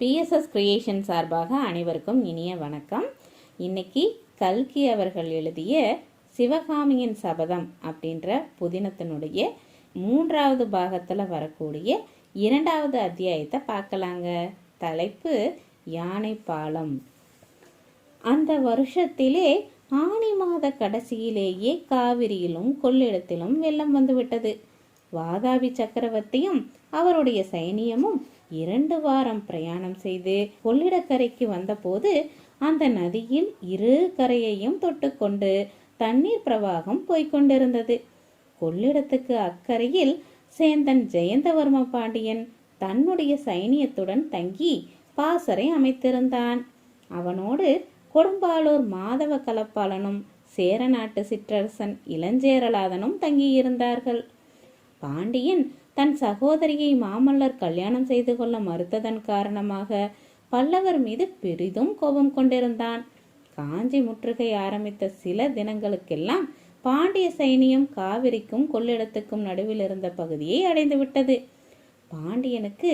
BSS creation சார்பாக அனைவருக்கும் இனிய வணக்கம். இன்னைக்கு கல்கி அவர்கள் எழுதிய சிவகாமியின் சபதம் அப்படின்ற புதினத்தினுடைய மூன்றாவது பாகத்தில் வரக்கூடிய இரண்டாவது அத்தியாயத்தை பார்க்கலாங்க. தலைப்பு யானை பாலம். அந்த வருஷத்திலே ஆனி மாத கடைசியிலேயே காவிரியிலும் கொள்ளிடத்திலும் வெள்ளம் வந்துவிட்டது. வாதாபி சக்கரவர்த்தியும் அவருடைய சைனியமும் இரண்டு வாரம் பிரயாணம் செய்து கொள்ளிடக்கரைக்கு வந்தபோது அந்த நதியில் இரு கரையையும் தொட்டுக்கொண்டு தண்ணீர் பிரவாகம் போய்கொண்டிருந்தது கொள்ளிடத்துக்கு அக்கறையில் சேந்தன் ஜெயந்தவர்ம பாண்டியன் தன்னுடைய சைனியத்துடன் தங்கி பாசறை அமைத்திருந்தான். அவனோடு கொடும்பாளூர் மாதவ கலப்பாளனும் சேரநாட்டு சிற்றரசன் இளஞ்சேரலாதனும் தங்கியிருந்தார்கள். பாண்டியன் தன் சகோதரியை மாமல்லர் கல்யாணம் செய்து கொள்ள மறுத்ததன் காரணமாக பல்லவர் மீது பெரிதும் கோபம் கொண்டிருந்தான். காஞ்சி முற்றுகை ஆரம்பித்த சில தினங்களுக்கெல்லாம் பாண்டிய சைனியம் காவிரிக்கும் கொள்ளிடத்துக்கும் நடுவில் இருந்த பகுதியை அடைந்துவிட்டது. பாண்டியனுக்கு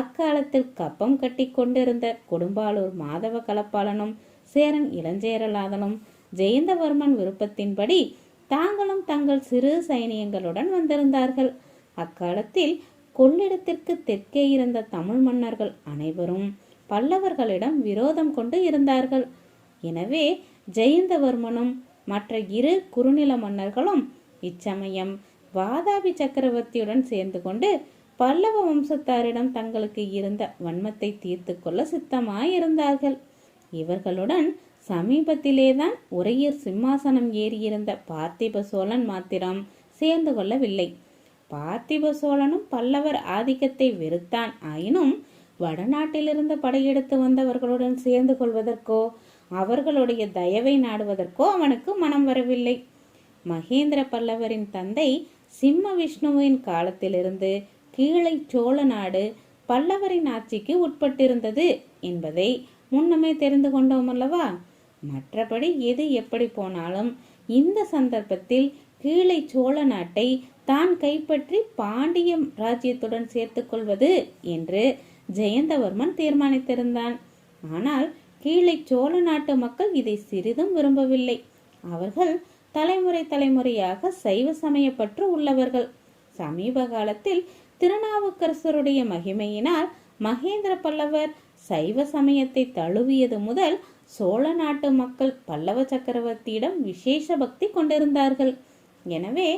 அக்காலத்தில் கப்பம் கட்டி கொண்டிருந்த கொடும்பாளூர் மாதவ கலப்பாளனும் சேரன் இளஞ்சேரலாதனும் ஜெயந்தவர்மன் விருப்பத்தின்படி தாங்களும் தங்கள் சிறு சைனியங்களுடன் வந்திருந்தார்கள். அக்காலத்தில் கொள்ளிடத்திற்கு தெற்கே இருந்த தமிழ் மன்னர்கள் அனைவரும் பல்லவர்களிடம் விரோதம் கொண்டு இருந்தார்கள். எனவே ஜெயந்தவர்மனும் மற்ற இரு குறுநில மன்னர்களும் இச்சமயம் வாதாபி சக்கரவர்த்தியுடன் சேர்ந்து கொண்டு பல்லவ வம்சத்தாரிடம் தங்களுக்கு இருந்த வன்மத்தை தீர்த்து கொள்ள சித்தமாயிருந்தார்கள். இவர்களுடன் சமீபத்திலேதான் உரையர் சிம்மாசனம் ஏறியிருந்த பார்த்திப சோழன் மாத்திரம் சேர்ந்து கொள்ளவில்லை. பார்த்திப சோழனும் பல்லவர் ஆதிக்கத்தை வெறுத்தான். ஆயினும் வடநாட்டிலிருந்து படையெடுத்து வந்தவர்களுடன் சேர்ந்து கொள்வதற்கோ அவர்களுடைய தயவை நாடுவதற்கோ அவனுக்கு மனம் வரவில்லை. மகேந்திர பல்லவரின் தந்தை சிம்ம விஷ்ணுவின் காலத்திலிருந்து கீழை சோழ நாடு பல்லவரின் ஆட்சிக்கு உட்பட்டிருந்தது என்பதை முன்னமே தெரிந்து கொண்டோம் அல்லவா மற்றபடி எது எப்படி போனாலும் இந்த சந்தர்ப்பத்தில் கீழே சோழ நாட்டை தான் கைப்பற்றி பாண்டிய ராஜ்யத்துடன் சேர்த்துக்கொள்வது என்று ஜெயந்தவர்மன் தீர்மானித்திருந்தான். ஆனால் கீழே சோழ நாட்டு மக்கள் இதை சிறிதும் விரும்பவில்லை. அவர்கள் தலைமுறை தலைமுறையாக சைவ சமயப்பற்று உள்ளவர்கள். சமீப காலத்தில் திருநாவுக்கரசருடைய மகிமையினால் மகேந்திர பல்லவர் சைவ சமயத்தை தழுவியது முதல் சோழ நாட்டு மக்கள் பல்லவ சக்கரவர்த்தியிடம் விசேஷ பக்தி கொண்டிருந்தார்கள். எனவே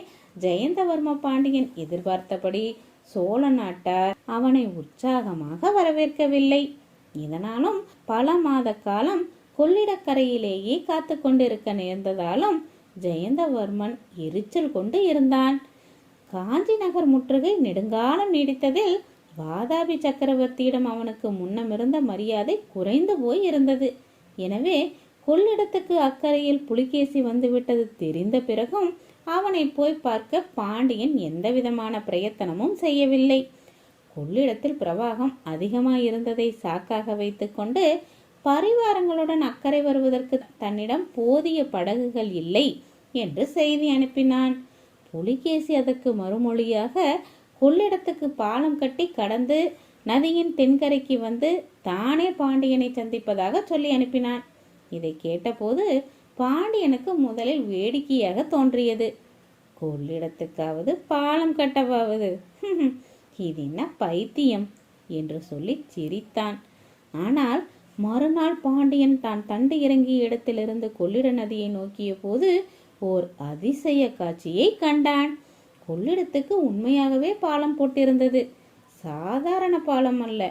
ஜெயந்தவர்ம பாண்டியன் எதிர்பார்த்தபடி சோழ நாட்டார் அவனை உற்சாகமாக வரவேற்கவில்லை. இதனாலும் பல மாத காலம் கொள்ளிடக்கரையிலேயே காத்து கொண்டிருக்க நேர்ந்ததாலும் ஜெயந்தவர்மன் எரிச்சல் கொண்டு இருந்தான். காஞ்சி நகர் முற்றுகை நெடுங்காலம் நீடித்ததில் வாதாபி சக்கரவர்த்தியிடம் அவனுக்கு முன்னமிருந்த மரியாதை குறைந்து போய் இருந்தது. எனவே கொள்ளிடத்துக்கு அக்கறையில் புலிகேசி வந்துவிட்டது தெரிந்த பிறகும் அவனை போய் பார்க்க பாண்டியன் எந்த விதமான பிரயத்தனமும் செய்யவில்லை. கொள்ளிடத்தில் பிரவாகம் அதிகமாயிருந்ததை சாக்காக வைத்துக்கொண்டு பரிவாரங்களுடன் அக்கறை வருவதற்கு தன்னிடம் போதிய படகுகள் இல்லை என்று செய்தி அனுப்பினான். புலிகேசி அதற்கு மறுமொழியாக கொள்ளிடத்துக்கு பாலம் கட்டி கடந்து நதியின் தென்கரைக்கு வந்து தானே பாண்டியனை சந்திப்பதாக சொல்லி அனுப்பினான். இதை கேட்டபோது பாண்டியனுக்கு முதலில் வேடிக்கையாக தோன்றியது. கொள்ளிடத்துக்காவது பாலம் கட்டவாவது. இது என்ன பைத்தியம்? என்று சொல்லி சிரித்தான். ஆனால் மறுநாள் பாண்டியன் தான் தண்டு இறங்கிய இடத்திலிருந்து கொள்ளிட நதியை நோக்கிய போது ஓர் அதிசய காட்சியை கண்டான். கொள்ளிடத்துக்கு உண்மையாகவே பாலம் போட்டிருந்தது. சாதாரண பாலம் அல்ல.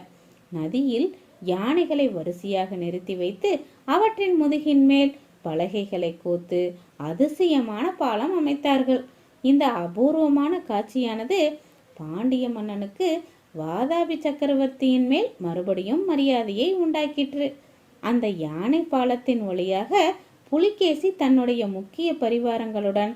நதியில் யானைகளை வரிசையாக நிறுத்தி வைத்து அவற்றின் முதுகின் மேல் பலகைகளை கோத்து அதிசயமான பாலம் அமைத்தார்கள். இந்த அபூர்வமான காட்சியானது பாண்டிய மன்னனுக்கு வாதாபி சக்கரவர்த்தியின் மேல் மறுபடியும் மரியாதையை உண்டாக்கிற்று. அந்த யானை பாலத்தின் வழியாக புலிகேசி தன்னுடைய முக்கிய பரிவாரங்களுடன்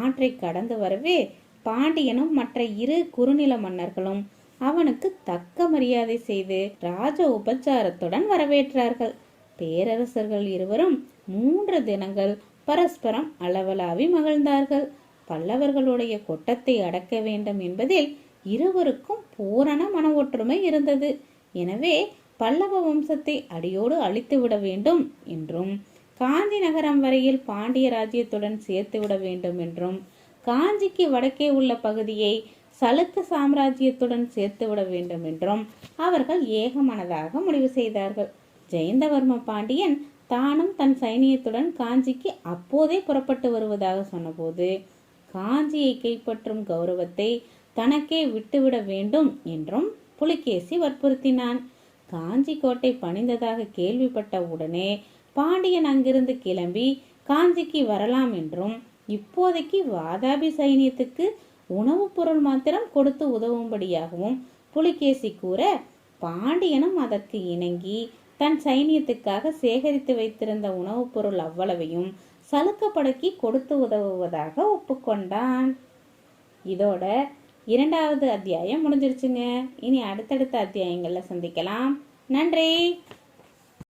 ஆற்றை கடந்து வரவே பாண்டியனும் மற்ற இரு குறுநில மன்னர்களும் அவனுக்கு தக்க மரியாதை செய்து ராஜ உபச்சாரத்துடன் வரவேற்றார்கள். பேரரசர்கள் இருவரும் மூன்று தினங்கள் பரஸ்பரம் அளவலாவி மகிழ்ந்தார்கள். பல்லவர்களுடைய கொட்டத்தை அடக்க வேண்டும் என்பதில் இருவருக்கும் பூரண மன ஒற்றுமை இருந்தது. எனவே பல்லவ வம்சத்தை அடியோடு அழித்துவிட வேண்டும் என்றும் காஞ்சி நகரம் வரையில் பாண்டிய ராஜ்யத்துடன் சேர்த்துவிட வேண்டும் என்றும் காஞ்சிக்கு வடக்கே உள்ள பகுதியை சலுக்கு சாம்ராஜ்யத்துடன் சேர்த்துவிட வேண்டும் என்றும் அவர்கள் ஏகமனதாக முடிவு செய்தார்கள். ஜெயந்தவர்ம பாண்டியன் தானும் தன் சைனியத்துடன் காஞ்சிக்கு அப்போதே புறப்பட்டு வருவதாக சொன்னபோது காஞ்சியை கைப்பற்றும் கௌரவத்தை தனக்கே விட்டுவிட வேண்டும் என்றும் புலிகேசி வற்புறுத்தினான். காஞ்சி கோட்டை பணிந்ததாக கேள்விப்பட்ட உடனே பாண்டியன் அங்கிருந்து கிளம்பி காஞ்சிக்கு வரலாம் என்றும் இப்போதைக்கு வாதாபி சைனியத்துக்கு உணவுப் பொருள் மாத்திரம் கொடுத்து உதவும்படியாகவும் புலிகேசி கூற பாண்டியனும் அதற்கு இணங்கி தன் சைனியத்துக்காக சேகரித்து வைத்திருந்த உணவுப் பொருள் அவ்வளவையும் சலுக்கப்படக்கி கொடுத்து உதவுவதாக ஒப்புக்கொண்டான். இதோட இரண்டாவது அத்தியாயம் முடிஞ்சிருச்சுங்க. இனி அடுத்தடுத்த அத்தியாயங்கள்ல சந்திக்கலாம். நன்றி.